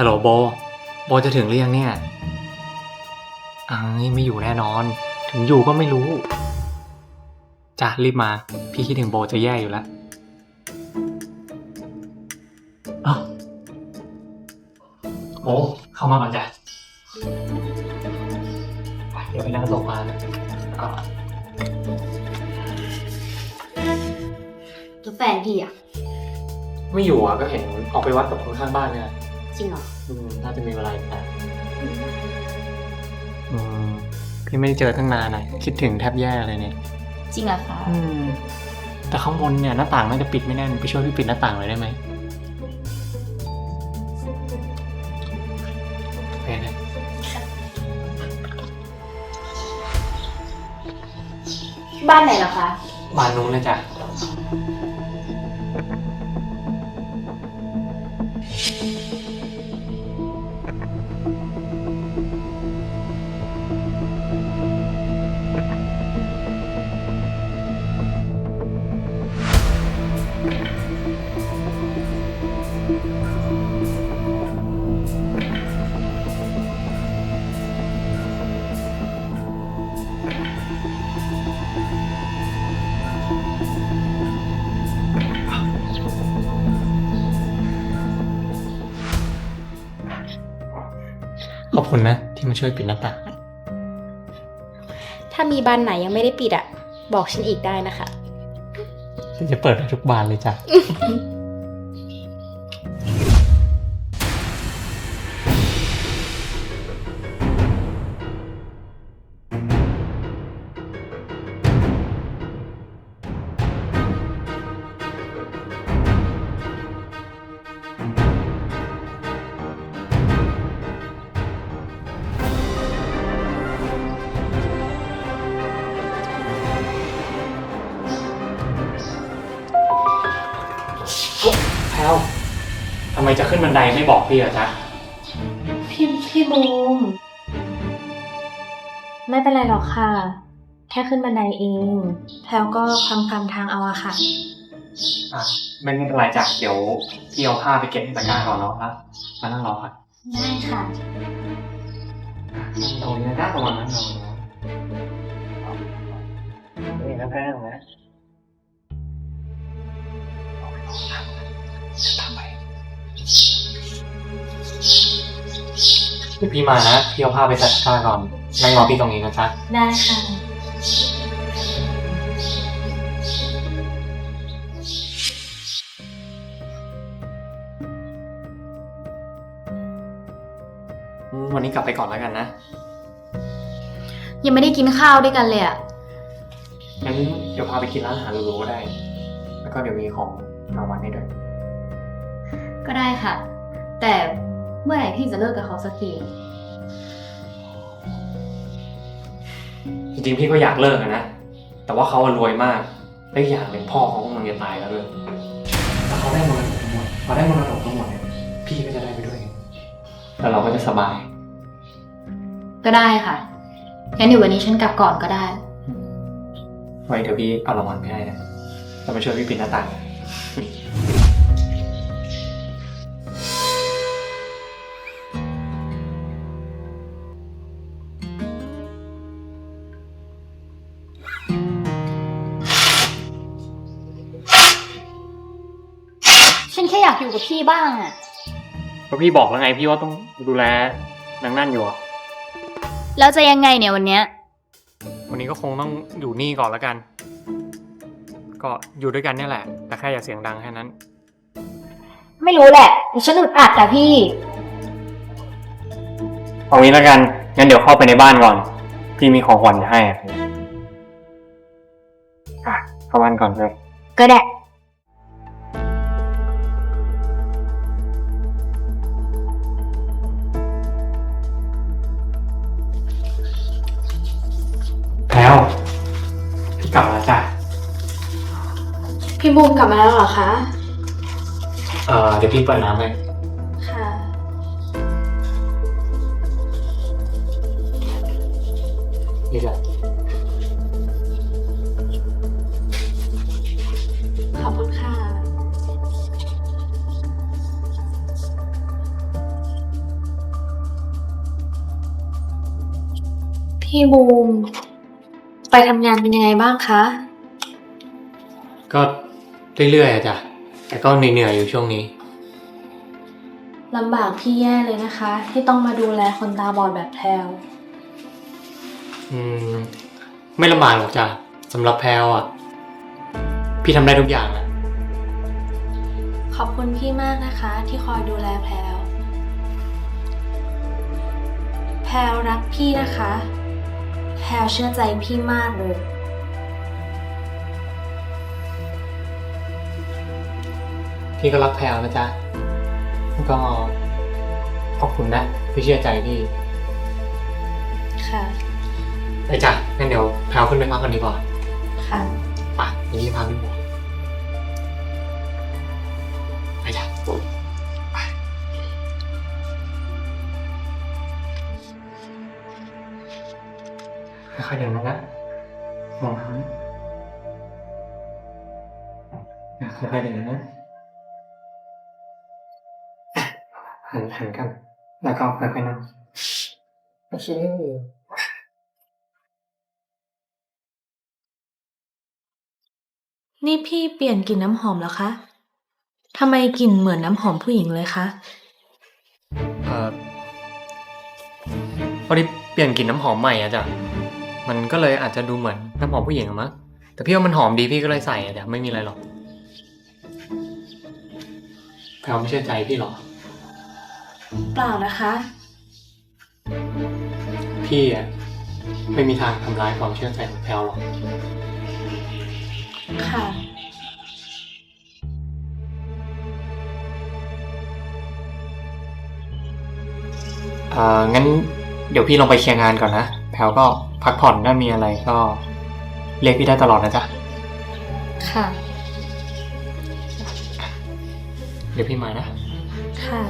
ฮัลโหลโบ โบจะถึงหรือยังเนี่ยอังนี่ไม่อยู่แน่นอน ถึงอยู่ก็ไม่รู้ จ้ะรีบมา พี่คิดถึงโบจะแย่อยู่แล้วเอ้าโบเข้ามาก่อนจ้ะไปเดี๋ยวไปนั่งโซฟานะก่อนแล้วแฟนพี่อะ ไม่อยู่อะก็เห็นออกไปวัดกับคนข้างบ้านเนี่ย จริงเหรอ อืมน่าจะมีเวลาอีกนะอืมพี่ไม่ได้เจอตั้งนานอะคิดถึงแทบแย่เลยเนี่ย จริงเหรอคะอืม แต่ข้างบนเนี่ยหน้าต่างน่าจะปิดไม่แน่นไปช่วยพี่ปิดหน้าต่างเลยได้ไหมโอเคนะบ้านไหนเหรอคะบ้านนู้นเลยจ้ะ ขอบคุณนะ ที่มาช่วยปิดหน้าต่างถ้ามีบ้านไหนยังไม่ได้ปิดอะบอกฉันอีกได้นะคะ ฉันจะเปิดให้ทุกบานเลยจ้ะ มจะขึ้นบันไดไม่บอกพี่อะจ๊ะ พี่พี่บูม ไม่เป็นไรหรอกค่ะ แค่ขึ้นบันไดเองแพลวก็คลำคลำทางเอาอะค่ะ อะไม่เป็นไรจ้ะเดี๋ยวพี่เอาผ้าไปเก็บในตะกร้าก่อนเนาะครับมานั่งรอค่ะได้ค่ะ ตรงนี้นะจ๊ะประมาณนั้นเราเนาะนี่นะแพ้นะทำไป พี่มานะ พี่เอาผ้าไปใส่ตะกร้าก่อนนั่งรอพี่ตรงนี้นะจ๊ะ ได้ค่ะอืมวันนี้กลับไปก่อนแล้วกันนะ ยังไม่ได้กินข้าวด้วยกันเลยอะงั้นเดี๋ยวพาไปกินร้านอาหารหรูๆก็ได้ แล้วก็เดี๋ยวมีของรางวัลให้ด้วย ก็ได้ค่ะ แต่ เมื่อไหร่พี่จะเลิกกับเขาสักทีจริงๆพี่ก็อยากเลิกอะนะ แต่ว่าเขาอะรวยมากและอีกอย่างหนึ่งพ่อเขากำลังจะตายแล้วด้วยถ้าเขาได้มรดกทั้งหมดพอได้มรดกทั้งหมดเนี่ยพี่ก็จะได้ไปด้วยแล้วเราก็จะสบาย ก็ได้ค่ะงั้นเดี๋ยววันนี้ฉันกลับก่อนก็ได้ ไว้เดี๋ยวพี่เอารางวัลไปให้นะเราไปช่วยพี่ปิดหน้าต่าง บพี่บ้างอะเพราะพี่บอกแล้วไงพี่ว่าต้องดูแลนางนั่นอยู่อะแล้วจะยังไงเนี่ยวันเนี้ย วันนี้ก็คงต้องอยู่นี่ก่อนแล้วกัน ก็อยู่ด้วยกันเนี่ยแหละ แต่แค่อย่าเสียงดังแค่นั้น ไม่รู้แหละแต่ฉันอึดอัดอะพี่ เอางี้แล้วกัน งั้นเดี๋ยวเข้าไปในบ้านก่อน พี่มีของขวัญจะให้อะอะเข้าบ้านก่อนเลยก็ได้ บูมกลับมาแล้วเหรอคะ เอ่อเดี๋ยวพี่เปิดน้ำให้ค่ะ นี่จ้ะขอบคุณค่ะ พี่บูม ไปทำงานเป็นยังไงบ้างคะ ก็ เรื่อยๆอะจ้ะแต่ก็เหนื่อยๆอยู่ช่วงนี้ ลำบากพี่แย่เลยนะคะ ที่ต้องมาดูแลคนตาบอดแบบแพลวอืม ไม่ลำบากหรอกจ้ะสำหรับแพลวอะ พี่ทำได้ทุกอย่างอะขอบคุณพี่มากนะคะที่คอยดูแลแพลวแพลวรักพี่นะคะ แพลวเชื่อใจพี่มากเลย พี่ก็รักแพลวนะจ๊ะก็ขอบคุณนะที่เชื่อใจพี่ค่ะไปจ้ะงั้นเดี๋ยวแพลวขึ้นไปพักกันดีกว่าค่ะไปเดี๋ยวพี่พาขึ้นไปไปจ้ะไปค่อยๆเดินนะนะมองทางนะค่อยๆเดินนะ หันหันกัน แล้วก็ค่อยๆนั่งโอเคนี่พี่เปลี่ยนกลิ่นน้ำหอมแล้วคะทำไมกลิ่นเหมือนน้ำหอมผู้หญิงเลยคะ เอ่อพอดีเปลี่ยนกลิ่นน้ำหอมใหม่อะจ้ะ มันก็เลยอาจจะดูเหมือนน้ำหอมผู้หญิงอะมั้ง แต่พี่ว่ามันหอมดีพี่ก็เลยใส่อะจ้ะไม่มีอะไรหรอกแพลวไม่เชื่อใจพี่หรอ เปล่านะคะ พี่อะไม่มีทางทำร้ายความเชื่อใจของแพลวหรอก ค่ะเอ่องั้นเดี๋ยวพี่ลองไปเคลียร์งานก่อนนะ แพลวก็พักผ่อนถ้ามีอะไรก็ เรียกพี่ได้ตลอดนะจ๊ะ ค่ะ เดี๋ยวพี่มานะ ค่ะ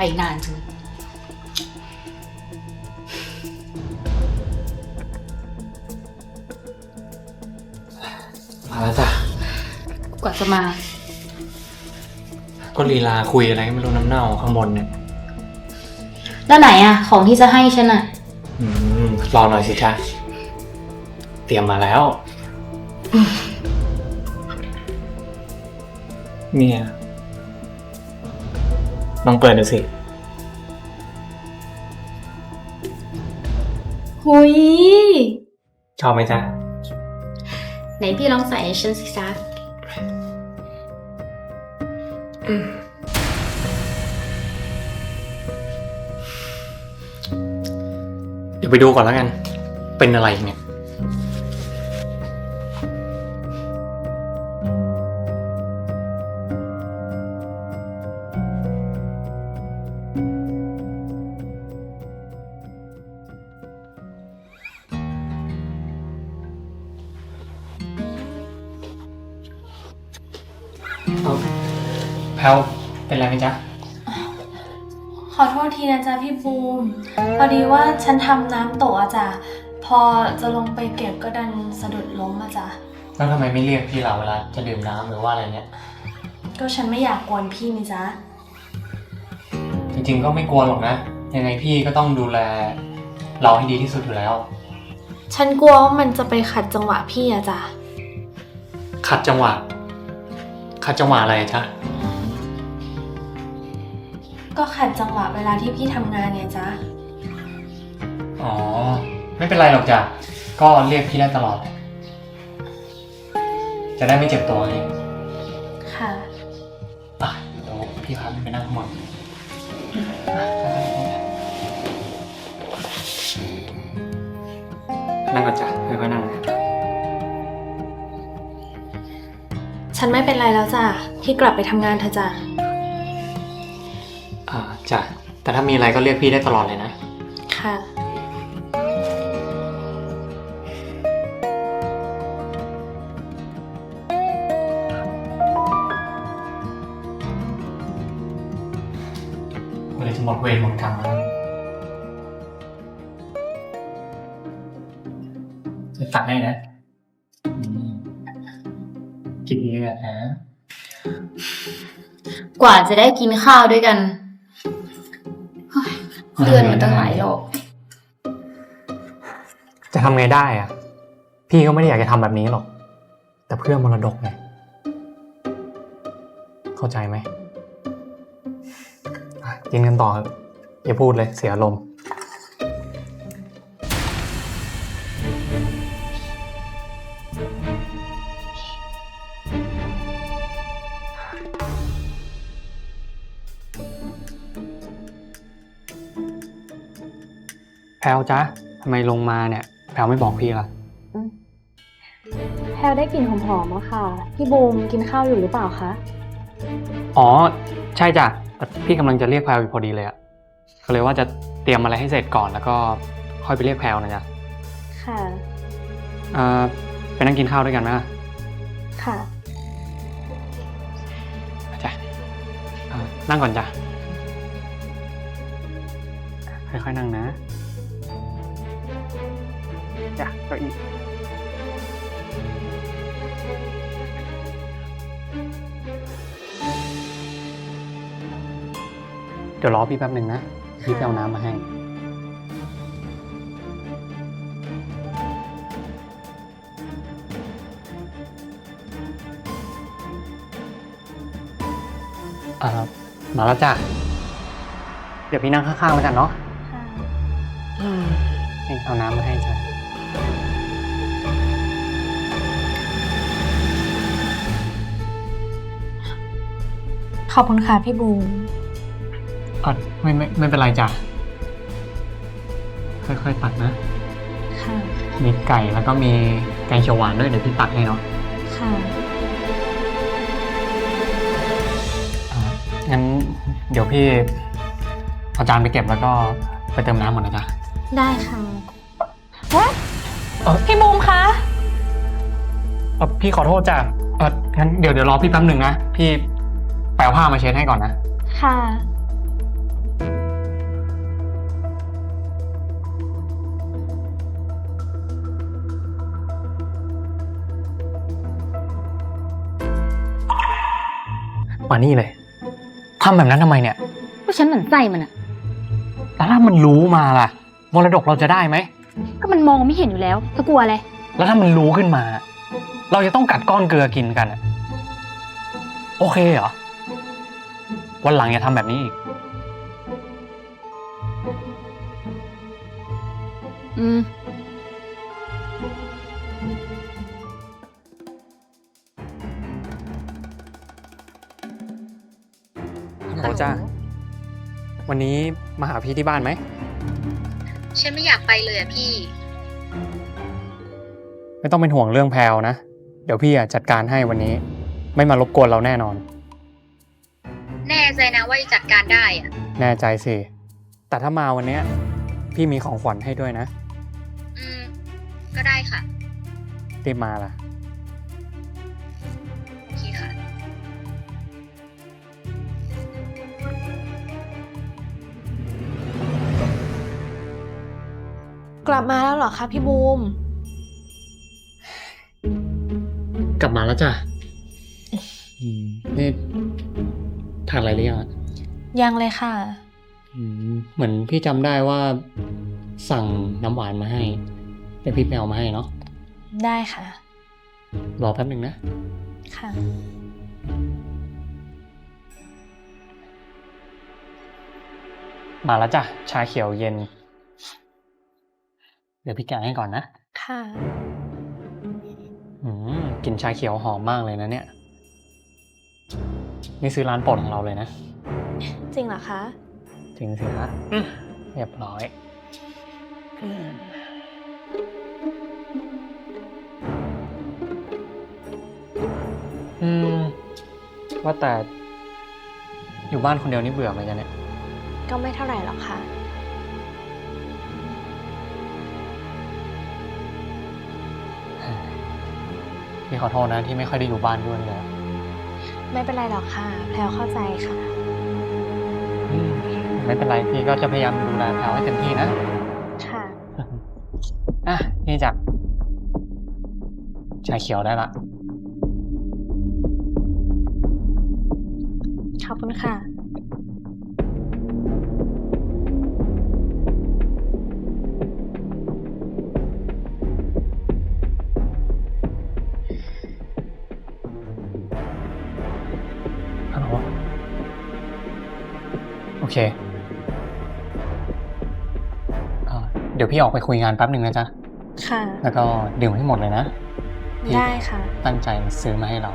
ไมไปนานจังมาแล้วจ้ะกว่าจะมา ก็ลีลาคุยอะไรก็ไม่รู้น้ำเน่าข้างบนเนี่ยแล้วไหนอะของที่จะให้ฉันอะอืมรอหน่อยสิจ้าเตรียมมาแล้ว เนี่ย ลองเปิดดูสิ หุย ชอบไหมจ๊ะ ไหนพี่ลองใส่ให้ฉันสิจ๊ะเดี๋ยวไปดูก่อนแล้วกัน เป็นอะไรเนี่ย เป็นไรไหมจ๊ะ ขอโทษทีนะจ๊ะพี่บูม พอดีว่าฉันทำน้ำตกอะจ้ะ พอจะลงไปเก็บก็ดันสะดุดล้มอะจ้ะ แล้วทำไมไม่เรียกพี่เราเวลาจะดื่มน้ำหรือว่าอะไรเนี่ย ก็ฉันไม่อยากกวนพี่นี่จ๊ะ จริงๆก็ไม่กลัวหรอกนะ ยังไงพี่ก็ต้องดูแล เราให้ดีที่สุดอยู่แล้ว ฉันกลัวว่ามันจะไปขัดจังหวะพี่อะจ้ะ ขัดจังหวะ ขัดจังหวะอะไรจ๊ะ ก็ขัดจังหวะเวลาที่พี่ทำงานไงจ๊ะ อ๋อ ไม่เป็นไรหรอกจ้ะ ก็เรียกพี่ได้ตลอด จะได้ไม่เจ็บตัวไงค่ะ อะเดี๋ยวพี่พาไปนั่งข้างบนนั่งก่อนจ้ะค่อยๆนั่งฉันไม่เป็นไรแล้วจ้ะ พี่กลับไปทำงานเถอะจ้ะอ่า จ้ะแต่ถ้ามีอะไรก็เรียกพี่ได้ตลอดเลยนะ ค่ะ เมื่อไรจะหมดเวรหมดกรรมแล้วจะตัดให้นะอืมโอเคกินเยอะนะ กว่าจะได้กินข้าวด้วยกันเฮ้ย เลื่อนมันตั้งหลายรอบ จะทำไงได้อะพี่ก็ไม่ได้อยากจะทำแบบนี้หรอก แต่เพื่อมรดกไงเข้าใจไหมอะกินกันต่อเถอะอย่าพูดเลยเสียอารมณ์ ลวจ๊ะทำไมลงมาเนี่ย แพลวไม่บอกพี่ล่ะ แพลได้กลิ่นหอมๆอะค่ะ พี่บูมกินข้าวอยู่หรือเปล่าคะ อ๋อ ใช่จ้ะแต่พี่กำลังจะเรียกแพลวอยู่พอดีเลยอะก็เลยว่าจะเตรียมอะไรให้เสร็จก่อนแล้วก็ค่อยไปเรียกแพลวนะจ๊ะค่ะ เอ่อไปนั่งกินข้าวด้วยกันไหมล่ะค่ะ จ้ะเอ่อนั่งก่อนจ้ะค่อยๆนั่งนะ จ้ะเก็อีกเดี๋ยวรอพี่แป๊บหนึ่งนะ พี่ไปเอาน้ำมาให้ อ่ามาแล้วจ้ะ เดี๋ยวพี่นั่งข้างๆแล้วกันเนาะค่ะนี่เอาน้ำมาให้จ้ะ ขอบคุณค่ะพี่บูมอะไม่ไม่ไม่เป็นไรจ้ะ ค่อยๆตักนะ ค่ะ มีไก่แล้วก็มีแกงเขียวหวานด้วยเดี๋ยวพี่ตักให้เนาะค่ะ อ่างั้นเดี๋ยวพี่เอาจานไปเก็บแล้วก็ไปเติมน้ำก่อนนะจ๊ะ ได้ค่ะว้า เอ่อพี่บูมคะ เอ่อพี่ขอโทษจ้ะเอองั้นเดี๋ยวเดี๋ยวรอพี่แป๊บหนึ่งนะ พี่แปลผ้ามาเช็ดให้ก่อนนะ ค่ะ มานี่เลยทำแบบนั้นทำไมเนี่ยก็ฉันหมั่นไส้มันอะแล้วถ้ามันรู้มาล่ะ มรดกเราจะได้ไหมก็ มันมองไม่เห็นอยู่แล้วเธอกลัวอะไร แล้วถ้ามันรู้ขึ้นมา เราจะต้องกัดก้อนเกลือกินกันอะโอเคเหรอ วันหลังอย่าทำแบบนี้อีก อืมฮัลโหลจ้าวันนี้มาหาพี่ที่บ้านไหม ฉันไม่อยากไปเลยอะพี่ ไม่ต้องเป็นห่วงเรื่องแพลวนะ เดี๋ยวพี่อะจัดการให้วันนี้ ไม่มารบกวนเราแน่นอน แน่ใจนะว่าจะจัดการได้อะแน่ใจสิ แต่ถ้ามาวันเนี้ย พี่มีของขวัญให้ด้วยนะ อืม ก็ได้ค่ะ รีบมาล่ะ กลับมาแล้วเหรอคะพี่บูม กลับมาแล้วจ้ะอืมนี่ทานอะไรหรือยังอะยังเลยค่ะ อืมเหมือนพี่จำได้ว่า สั่งน้ำหวานมาให้เดี๋ยวพี่ไปเอามาให้เนาะได้ค่ะ รอแป๊บหนึ่งนะ ค่ะ มาแล้วจ้ะชาเขียวเย็น เดี๋ยวพี่แกะให้ก่อนนะ ค่ะอืมกลินชาเขียวหอมมากเลยนะเนี่ย นี่ซื้อร้านโปรดของเราเลยนะ จริงเหรอคะ จริงสิฮะเรียบร้อยอืมว่าแต่อยู่บ้านคนเดียวนี่เบื่อไหมจ๊ะเนี่ย ก็ไม่เท่าไหร่หรอกค่ะ พี่ขอโทษนะที่ไม่ค่อยได้อยู่บ้านด้วยเลย ไม่เป็นไรหรอกค่ะ แพลวเข้าใจค่ะ ไม่เป็นไรพี่ก็จะพยายามดูแลแพลวให้เต็มที่นะ ค่ะ อะนี่จับชาเขียวได้ละ ขอบคุณค่ะ เคเอ่อเดี๋ยวพี่ออกไปคุยงานแป๊บหนึ่งนะจ๊ะ ค่ะ แล้วก็ดื่มให้หมดเลยนะ พี่ได้ค่ะ ตั้งใจซื้อมาให้เรา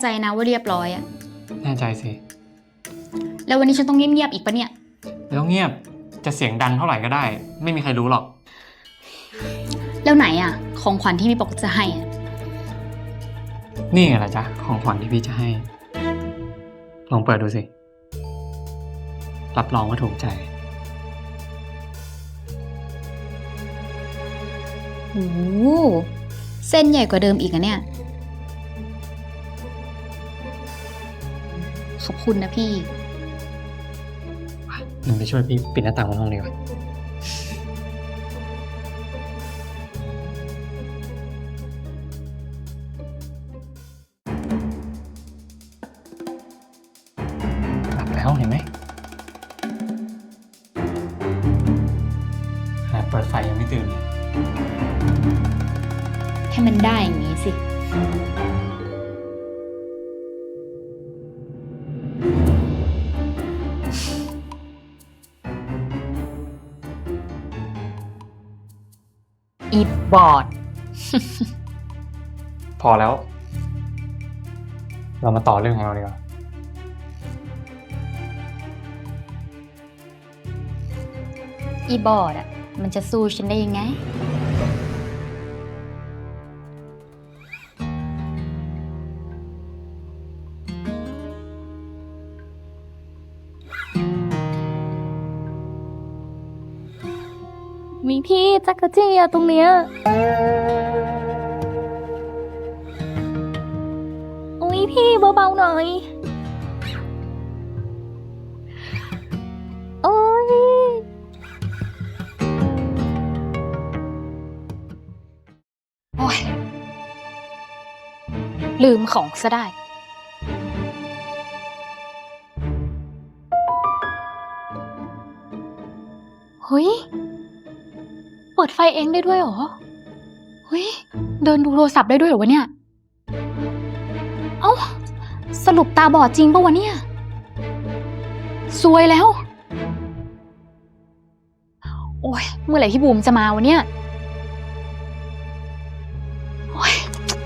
ใจนะว่าเรียบร้อยอะแน่ใจสิแล้ววันนี้ฉันต้องเงียบๆอีกปะเนี่ย ไม่ต้องเงียบจะเสียงดังเท่าไหร่ก็ได้ ไม่มีใครรู้หรอก แล้วไหนอะของขวัญที่พี่บอกจะให้อะนี่ไงล่ะจ๊ะของขวัญที่พี่จะให้ ลองเปิดดูสิ รับรองว่าถูกใจ โอ้โหเส้นใหญ่กว่าเดิมอีกอะเนี่ย ขอบคุณนะพี่มึงไปช่วยพี่ปิดหน้าต่างบนห้องดีกว่าหลับแล้วเห็นไหมขนาดเปิดไฟยังไม่ตื่นเลยให้มันได้อย่างนี้สิ บอด พอแล้ว เรามาต่อเรื่องของเราดีกว่า อีบอดอะมันจะสู้ฉันได้ยังไง มีพี่จักรจี้อะตรงเนี้ยโอ้ยพี่เบาๆหน่อยโอ้ยโอ้ยลืมของซะได้เฮ้ยเปิดไฟเองได้ด้วยเหรอเฮ้ยเดินดูโทรศัพท์ได้ด้วยเหรอวะเนี่ย เอ้า สรุปตาบอดจริงปะวะเนี่ยซวยแล้ว โอ้ยเมื่อไหร่พี่บูมจะมาวะเนี่ยโอ้ย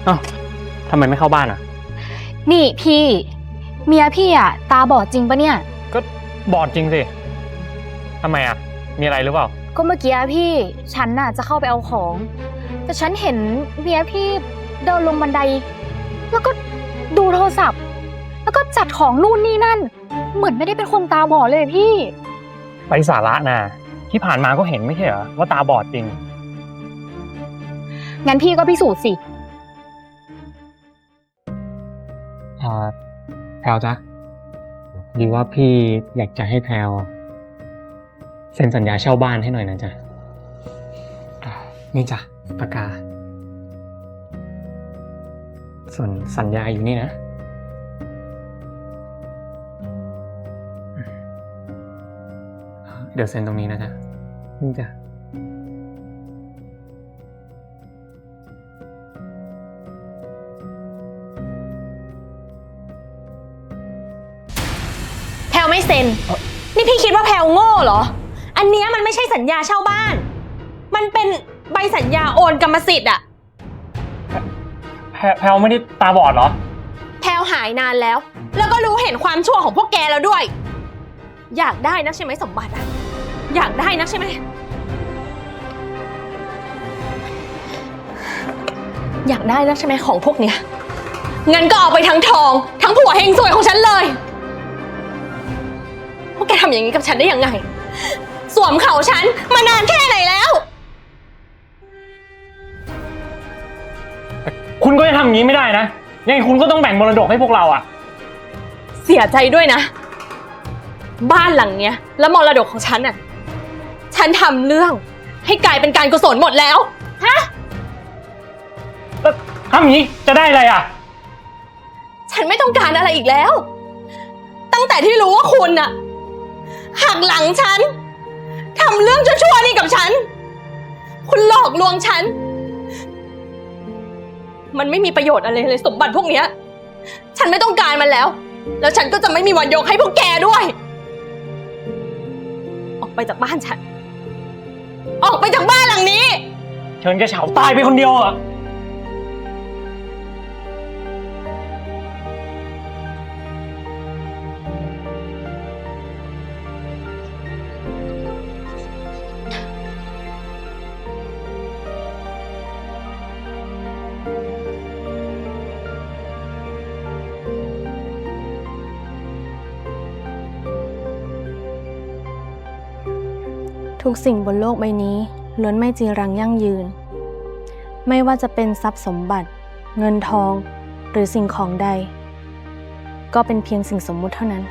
อ้าวทำไมไม่เข้าบ้านอะ นี่พี่ เมียพี่อะตาบอดจริงปะเนี่ย ก็บอดจริงสิทำไมอะ มีอะไรหรือเปล่า ก็เมื่อกี้พี่ฉันน่ะจะเข้าไปเอาของ แต่ฉันเห็นเมียพี่เดินลงบันได แล้วก็ดูโทรศัพท์ แล้วก็จัดของนู่นนี่นั่น เหมือนไม่ได้เป็นคนตาบอดเลยพี่ ไปสาระนะที่ผ่านมาก็เห็นไม่ใช่เหรอว่าตาบอดจริง งั้นพี่ก็พิสูจน์สิ อ่าแพลวจ๊ะดีว่าพี่อยากจะให้แพลว เซ็นสัญญาเช่าบ้านให้หน่อยนะจ๊ะอ่านี่จ้ะปากกา ส่วนสัญญาอยู่นี่นะ เดี๋ยวเซ็นตรงนี้นะจ๊ะนี่จ้ะแพลวไม่เซ็น นี่พี่คิดว่าแพลวโง่เหรออั นเนี้ยมันไม่ใช่สัญญาเช่าบ้าน มันเป็นใบสัญญาโอนกรรมสิทธิ์อะแพลแพลวไม่ได้ตาบอดเหรอ แพลวหายนานแล้ว แล้วก็รู้เห็นความชั่วของพวกแกแล้วด้วย อยากได้นักใช่ไหมสมบัติอะอยากได้นักใช่ไหม อยากได้นะใช่ไหมของพวกเนี้ย งั้นก็เอาไปทั้งทอง ทั้งผัวเฮงสวยของฉันเลย พวกแกทำอย่างนี้กับฉันได้ยังไง สวมเขาฉันมานานแค่ไหนแล้ว คุณก็จะทำอย่างนี้ไม่ได้นะ ยังไงคุณก็ต้องแบ่งมรดกให้พวกเราอะเสียใจด้วยนะ บ้านหลังเนี้ย และมรดกของฉันน่ะ ฉันทำเรื่องให้กลายเป็นการกุศลหมดแล้วแล้วทำอย่างนี้จะได้อะไรอะฉันไม่ต้องการอะไรอีกแล้ว ตั้งแต่ที่รู้ว่าคุณน่ะหักหลังฉัน ทำเรื่องชั่วๆนี่กับฉัน คุณหลอกลวงฉัน มันไม่มีประโยชน์อะไรเลยสมบัติพวกเนี้ย ฉันไม่ต้องการมันแล้ว แล้วฉันก็จะไม่มีวันยกให้พวกแกด้วย ออกไปจากบ้านฉัน ออกไปจากบ้านหลังนี้ เชิญแกเฉาตายไปคนเดียวอะ ทุกสิ่งบนโลกใบนี้ล้วนไม่จีรังยั่งยืน ไม่ว่าจะเป็นทรัพย์สมบัติ เงินทอง หรือสิ่งของใด ก็เป็นเพียงสิ่งสมมุติเท่านั้น